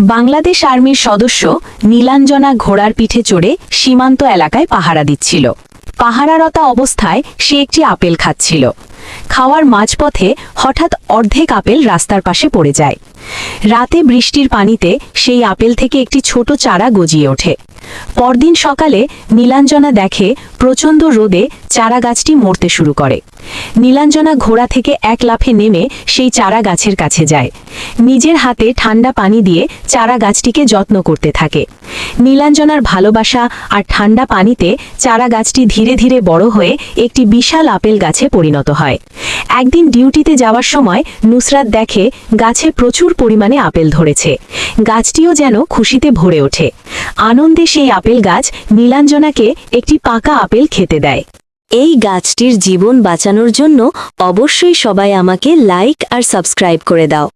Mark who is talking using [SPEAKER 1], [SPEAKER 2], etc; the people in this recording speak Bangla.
[SPEAKER 1] বাংলাদেশ আর্মির সদস্য নীলাঞ্জনা ঘোড়ার পিঠে চড়ে সীমান্ত এলাকায় পাহারা দিচ্ছিল। পাহারারতা অবস্থায় সে একটি আপেল খাচ্ছিল। খাওয়ার মাঝপথে হঠাৎ অর্ধেক আপেল রাস্তার পাশে পড়ে যায়। রাতে বৃষ্টির পানিতে সেই আপেল থেকে একটি ছোট চারা গজিয়ে ওঠে। পরদিন সকালে নীলাঞ্জনা দেখে প্রচণ্ড রোদে চারা গাছটি মরতে শুরু করে। নীলাঞ্জনা ঘোড়া থেকে এক লাফে নেমে সেই চারা গাছের কাছে যায়। নিজের হাতে ঠান্ডা পানি দিয়ে চারা গাছটিকে যত্ন করতে থাকে। নীলাঞ্জনার ভালোবাসা আর ঠান্ডা পানিতে চারা গাছটি ধীরে ধীরে বড় হয়ে একটি বিশাল আপেল গাছে পরিণত হয়। একদিন ডিউটিতে যাওয়ার সময় নুসরাত দেখে গাছে প্রচুর পরিমাণে আপেল ধরেছে। গাছটিও যেন খুশিতে ভরে ওঠে। আনন্দে সেই আপেল গাছ নীলাঞ্জনাকে একটি পাকা আপেল খেতে দেয়।
[SPEAKER 2] এই গাছটির জীবন বাঁচানোর জন্য অবশ্যই সবাই আমাকে লাইক আর সাবস্ক্রাইব করে দাও।